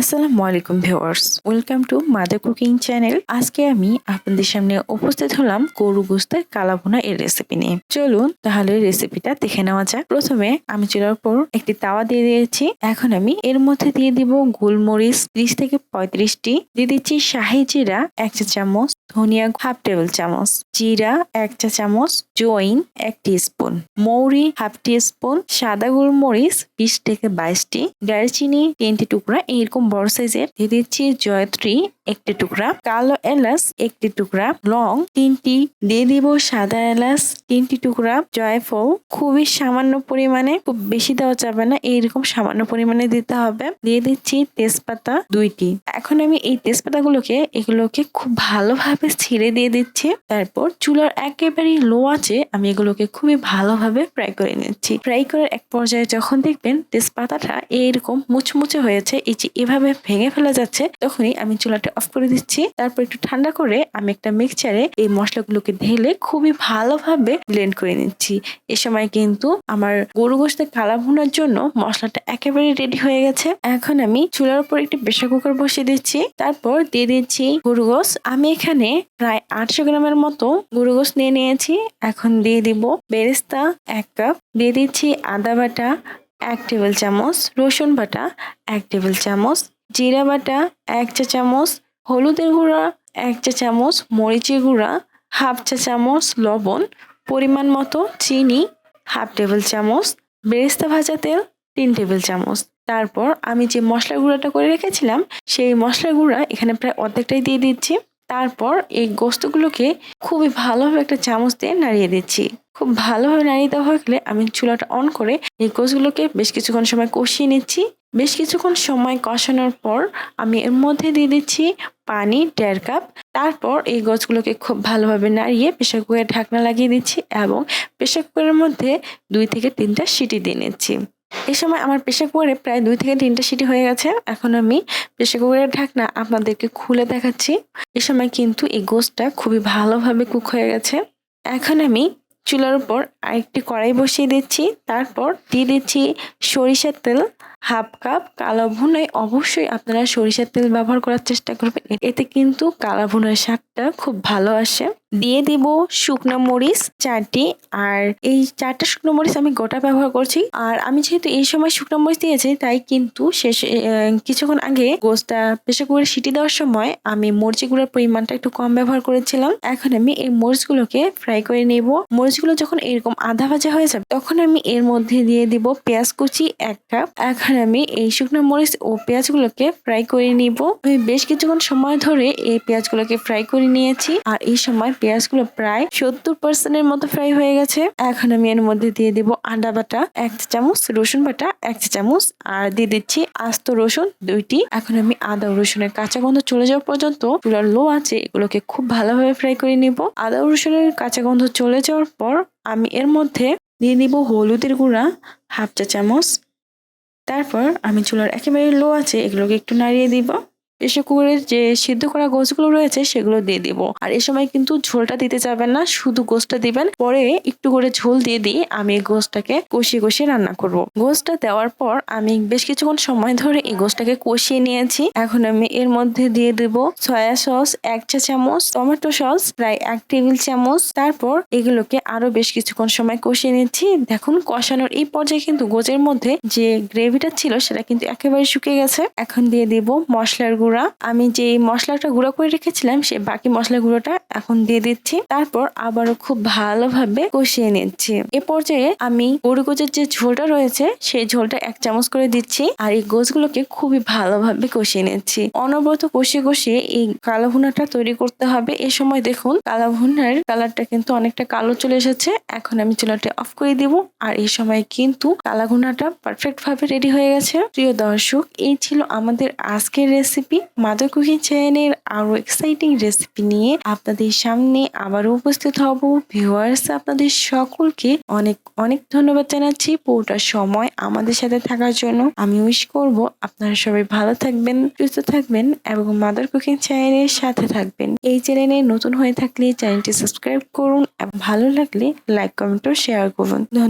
আসসালামু আলাইকুম viewers, welcome to mother cooking channel. আজকে আমি আপনাদের সামনে উপস্থিত হলাম গরু গোস্তের কালাভুনা এর রেসিপি নিয়ে। চলুন তাহলে রেসিপিটা দেখে নেওয়া যাক। প্রথমে আমি চুলার উপর একটি তাওয়া দিয়ে দিয়েছি। এখন আমি এর মধ্যে দিয়ে দিব গোলমরিচ ত্রিশ থেকে পঁয়ত্রিশটি। দিয়ে দিচ্ছি শাহি জিরা এক চা চামচ, ধনিয়া হাফ টেবিল চামচ, জিরা এক চা চামচ জৈন এক স্পুন মৌরি হাফ টি স্পুন সাদা গোলমরিচ বিশ থেকে বাইশটি, দারচিনি তিনটি টুকরা এরকম বড় সাইজের দিচ্ছি জয়ত্রী একটি টুকরা, কালো এলাচ একটি টুকরা, লং তিনটি, দিয়ে দিব সাদা এলাচ তিনটি টুকরা, জয়ফল খুবই সামান্য পরিমাণে, খুব বেশি দেওয়া যাবে না, এইরকম সামান্য পরিমাণে দিতে হবে। দিয়ে দিচ্ছি তেজপাতা দুইটি। এখন আমি এই তেজপাতাগুলোকে, এগুলোকে খুব ভালোভাবে ছিঁড়ে দিয়ে দিচ্ছি। তারপর চুলার একেবারেই লো আছে আমি এগুলোকে খুবই ভালোভাবে ফ্রাই করে নিচ্ছি। ফ্রাই করার এক পর্যায়ে যখন দেখবেন তেজপাতাটা এইরকম মুচমুচে হয়েছে, এই যে এভাবে ভেঙে ফেলা যাচ্ছে, তখনই আমি চুলাটা অফ করে দিচ্ছি। তারপর একটু ঠান্ডা করে আমি একটা মিক্সচারে এই মশলাগুলোকে ঢেলে খুবই ভালোভাবে ব্লেন্ড করে নিচ্ছি। এ সময় কিন্তু আমার গরু গোস্তের কালা ভুনার জন্য মশলাটা একেবারে রেডি হয়ে গেছে। এখন আমি চুলার উপর একটি প্রেশার কুকার বসিয়ে দিচ্ছি। তারপর দিয়ে দিচ্ছি গরু আমি এখানে প্রায় আটশো গ্রামের মতো গরু নিয়ে নিয়েছি। এখন দিয়ে দিব বেরেস্তা এক কাপ দিয়ে দিচ্ছি আদা বাটা এক টেবিল চামচ, রসুন বাটা এক টেবিল চামচ, জিরা বাটা এক চা চামচ হলুদের গুঁড়া, এক চা চামচ মরিচের গুঁড়া, হাফ চা চামচ লবণ, পরিমাণ মতো চিনি, হাফ টেবিল চামচ, বেরেস্তা ভাজা তেল, তিন টেবিল চামচ। তারপর আমি যে মশলা গুঁড়াটা করে রেখেছিলাম, সেই মশলা গুঁড়া এখানে প্রায় অর্ধেকটাই দিয়ে দিচ্ছি। তারপর এই গোস্তগুলোকে খুবই ভালোভাবে একটা চামচ দিয়ে নাড়িয়ে দিচ্ছি। খুব ভালোভাবে নাড়িয়ে দেওয়া হয়ে গেলে আমি চুলাটা অন করে এই গোস্তগুলোকে বেশ কিছুক্ষণ সময় কষিয়ে নিচ্ছি। বেশ কিছুক্ষণ সময় কষানোর পর আমি এর মধ্যে দিয়ে দিচ্ছি পানি দেড় কাপ। তারপর এই গোছগুলোকে খুব ভালোভাবে নাড়িয়ে প্রেশার কুকারে ঢাকনা লাগিয়ে দিচ্ছি এবং প্রেশার কুকারের মধ্যে দুই থেকে তিনটা সিটি দিয়ে নিচ্ছি। এই সময় আমার প্রেশার কুকারে প্রায় দুই থেকে তিনটা সিটি হয়ে গেছে। এখন আমি প্রেশার কুকারের ঢাকনা আপনাদেরকে খুলে দেখাচ্ছি। এ সময় কিন্তু এই গোস্টটা খুবই ভালোভাবে কুক হয়ে গেছে। এখন আমি চুলার উপর আরেকটি কড়াই বসিয়ে দিচ্ছি। তারপর দিয়ে দিচ্ছি সরিষার তেল। হাফ কাপ কালো ভুনায় অবশ্যই আপনারা সরিষার তেল ব্যবহার করার চেষ্টা করবেন। এতে কিন্তু কালো ভুনার স্বাদটা খুব ভালো আসে। দিয়ে দিব শুকনো মরিচ চারটি আর এই চারটা শুকনো মরিচ আমি গোটা ব্যবহার করছি। আর আমি যেহেতু এই সময় শুকনো মরিচ দিয়েছি, তাই কিন্তু শেষ কিছুক্ষণ আগে গোসটা প্রেশার কুকারে সিটি দেওয়ার সময় আমি মরিচ গুঁড়োর পরিমাণটা একটু কম ব্যবহার করেছিলাম। এখন আমি এই মরিচগুলোকে ফ্রাই করে নেব। মরিচগুলো যখন এরকম আধা ভাজা হয়ে যাবে, তখন আমি এর মধ্যে দিয়ে দিব পেঁয়াজ কুচি এক কাপ। এখন আমি এই শুকনো মরিচ ও পেঁয়াজগুলোকে ফ্রাই করে নিব। আমি বেশ কিছুক্ষণ সময় ধরে এই পেঁয়াজগুলোকে ফ্রাই করে নিয়েছি। আর এই সময় পেঁয়াজগুলো প্রায় সত্তর পার্সেন্টের মতো ফ্রাই হয়ে গেছে। এখন আমি এর মধ্যে দিয়ে দিব আদা বাটা, এক চামচ রসুন বাটা, এক চামচ। আর দিয়ে দিচ্ছি আস্ত রসুন দুইটি। এখন আমি আদা রসুনের কাঁচা গন্ধ চলে যাওয়া পর্যন্ত চুলার লো আছে এগুলোকে খুব ভালোভাবে ফ্রাই করে নিব। আদা রসুনের কাঁচা গন্ধ চলে যাওয়ার পর আমি এর মধ্যে দিয়ে দিব হলুদের গুঁড়া, হাফ চা চামচ। তারপর আমি চুলার একেবারে লো আছে এগুলোকে একটু নাড়িয়ে দিব। প্রেশার কুকারের যে সিদ্ধ করা গোছগুলো রয়েছে সেগুলো দিয়ে দিব। আর এ সময় কিন্তু ঝোলটা দিতে যাবেন না, শুধু গোছটা দিবেন। পরে একটু করে ঝোল দিয়ে দিয়ে আমি এই গোছটাকে কষিয়ে কষিয়ে রান্না করব। গোছটা দেওয়ার পর আমি বেশ কিছুক্ষণ সময় ধরে এই গোছটাকে কষিয়ে নিয়েছি। এখন আমি এর মধ্যে দিয়ে দেব সয়া সস, এক চা চামচ, টমেটো সস, প্রায় এক টেবিল চামচ। তারপর এগুলোকে আরও বেশ কিছুক্ষণ সময় কষিয়ে নিচ্ছি। দেখুন, কষানোর এই পর্যায়ে কিন্তু গোজের মধ্যে যে গ্রেভিটা ছিল, সেটা কিন্তু একেবারে শুকিয়ে গেছে। এখন দিয়ে দিব মশলার গুঁড়ো। গুঁড়া। আমি যে মশলাটা গুঁড়ো করে রেখেছিলাম, সে বাকি মশলা গুঁড়োটা এখন দিয়ে দিচ্ছি। তারপর আবারও খুব ভালোভাবে কষিয়ে নিচ্ছি। এ পর্যায়ে আমি গরু গোজের যে ঝোলটা রয়েছে, সেই ঝোলটা এক চামচ করে দিচ্ছি আর এই গোছগুলোকে খুবই ভালোভাবে কষিয়ে নিচ্ছি। অনবরত কষিয়ে কষিয়ে এই কালো ভুনাটা তৈরি করতে হবে। এ সময় দেখুন, কালো ভুনার কালারটা কিন্তু অনেকটা কালো চলে এসেছে। এখন আমি চুলাটা অফ করে দিব আর এই সময় কিন্তু কালা ভুনাটা পারফেক্ট ভাবে রেডি হয়ে গেছে। প্রিয় দর্শক, এই ছিল আমাদের আজকের রেসিপি মাদার কুকিং চ্যানেলের আরও এক্সাইটিং রেসিপি নিয়ে আপনাদের সামনে আবার উপস্থিত হব। ভিউয়ার্স আপনাদের সকলকে অনেক অনেক ধন্যবাদ জানাচ্ছি পুরোটা সময় আমাদের সাথে থাকার জন্য। আমি উইশ করব আপনারা সবাই ভালো থাকবেন, সুস্থ থাকবেন এবং মাদার কুকিং চ্যানেলের সাথে থাকবেন। এই চ্যানেলে নতুন হয়ে থাকলে চ্যানেলটি সাবস্ক্রাইব করুন এবং ভালো লাগলে লাইক কমেন্ট ও শেয়ার করুন। ধন্যবাদ।